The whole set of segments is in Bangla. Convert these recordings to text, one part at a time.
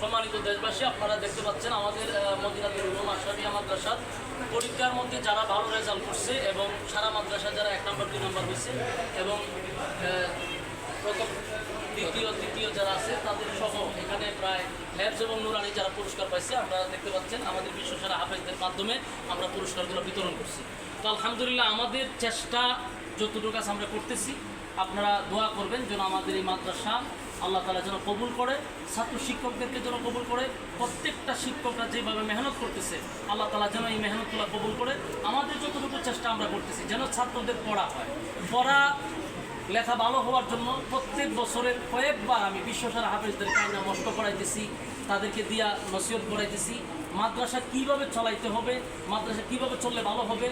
সম্মানিত দেশবাসী, আপনারা দেখতে পাচ্ছেন আমাদের মদিনাতুল উলুম আশরাফিয়া মাদ্রাসার পরীক্ষার মধ্যে যারা ভালো রেজাল্ট করছে এবং সারা মাদ্রাসা যারা এক নম্বর দুই নম্বর হয়েছে এবং প্রথম, দ্বিতীয়, তৃতীয় যারা আছে তাদের সহ এখানে প্রায় হ্যাবস এবং নুরানি যারা পুরস্কার পাইছে, আমরা দেখতে পাচ্ছেন আমাদের বিশ্বসেরা হাফেজদের মাধ্যমে আমরা পুরস্কারগুলো বিতরণ করছি। তো আলহামদুলিল্লাহ আমাদের চেষ্টা যতটুকু আছে আমরা করতেছি। আপনারা দোয়া করবেন যেন আমাদের এই মাদ্রাসা আল্লাহ তালা যেন কবুল করে, ছাত্র শিক্ষকদেরকে যেন কবুল করে, প্রত্যেকটা শিক্ষকরা যেভাবে মেহনত করতেছে, আল্লাহ তালা যেন এই মেহনতগুলো কবুল করে। আমাদের যতটুকু চেষ্টা আমরা করতেছি, যেন ছাত্রদের পড়া হয়। পড়া লেখা ভালো হওয়ার জন্য প্রত্যেক বছরের কয়েকবার আমি বিশ্বসারা হাফেজদের কায়না নষ্ট করাইতেছি, তাদেরকে দিয়া নসিহত করাইতেছি, মাদ্রাসা কীভাবে চলাইতে হবে, মাদ্রাসা কীভাবে চললে ভালো হবে,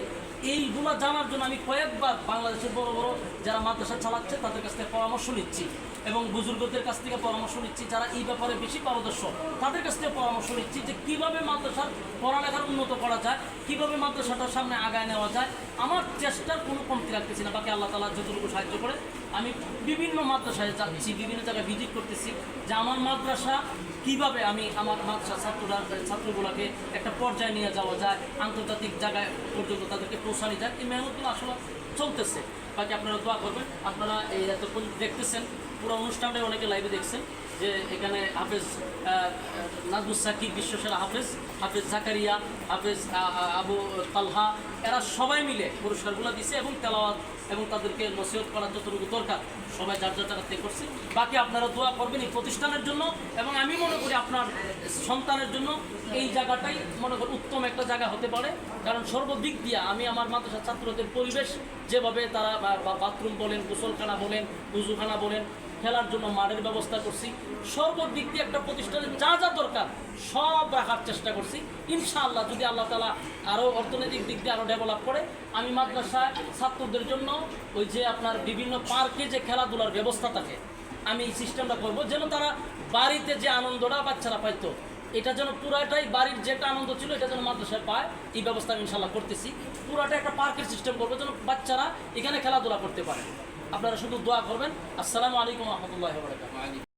এইগুলো জানার জন্য আমি কয়েকবার বাংলাদেশের বড় বড় যারা মাদ্রাসা চালাচ্ছে তাদের কাছ থেকে পরামর্শ নিচ্ছি এবং বুজুর্গদের কাছ থেকে পরামর্শ নিচ্ছি, যারা এই ব্যাপারে বেশি পারদর্শ তাদের কাছ থেকে পরামর্শ নিচ্ছি যে কীভাবে মাদ্রাসার পড়ালেখার উন্নত করা যায়, কীভাবে মাদ্রাসাটার সামনে আগায় নেওয়া যায়। আমার চেষ্টার কোনো কমতি রাখতেছি না, বাকি আল্লাহ তালা যতটুকু সাহায্য করে আমি বিভিন্ন মাদ্রাসায় যাচ্ছি, বিভিন্ন জায়গায় ভিজিট করতেছি, যে আমার মাদ্রাসা কীভাবে আমি আমার মাদ্রাসা ছাত্ররা, ছাত্রগুলোকে একটা পর্যায়ে নিয়ে যাওয়া যায়, আন্তর্জাতিক জায়গায় পর্যন্ত তাদেরকে পৌঁছানো যায়, এই মেহনতগুলো আসলে চলতেছে। বাকি আপনারা দোয়া করবেন, আপনারা এই এত দেখতেছেন, পুরো অনুষ্ঠানটাই অনেকে লাইভে দেখছেন। যে এখানে হাফেজ নাজমুস সাকিব, বিশ্বসেরা হাফেজ হাফেজ জাকারিয়া, হাফেজ আবু তালহা, এরা সবাই মিলে পুরস্কারগুলো দিছে এবং তেলাওয়াত এবং তাদেরকে নসিহত করার যতটুকু দরকার, সবাই যার যার জায়গা থেকে করছে। বাকি আপনারা দোয়া করবেন এই প্রতিষ্ঠানের জন্য এবং আমি মনে করি আপনার সন্তানের জন্য এই জায়গাটাই মনে করি উত্তম একটা জায়গা হতে পারে। কারণ সর্বদিক দিয়ে আমি আমার মাদ্রাসা ছাত্রদের পরিবেশ যেভাবে তারা বাথরুম বলেন, গোসলখানা বলেন, উজুখানা বলেন খেলার জন্য মাঠের ব্যবস্থা করছি। সর্বদিক দিয়ে একটা প্রতিষ্ঠানের যা যা দরকার সব রাখার চেষ্টা করছি। ইনশাআল্লাহ যদি আল্লাহ তালা আরও অর্থনৈতিক দিক দিয়ে আরও ডেভেলপ করে, আমি মাদ্রাসায় ছাত্রদের জন্য ওই যে আপনার বিভিন্ন পার্কে যে খেলাধুলার ব্যবস্থা থাকে, আমি এই সিস্টেমটা করব যেন তারা বাড়িতে যে আনন্দটা বাচ্চারা পাইতো, এটা যেন পুরাটাই বাড়ির যেটা আনন্দ ছিল, এটা যেন মাদ্রাসায় পায়, এই ব্যবস্থা আমি ইনশাল্লাহ করতেছি। পুরাটা একটা পার্কের সিস্টেম করব যেন বাচ্চারা এখানে খেলাধুলা করতে পারে। আপনারা শুধু দোয়া করবেন। আসসালামু আলাইকুম রহমতুল্লাহ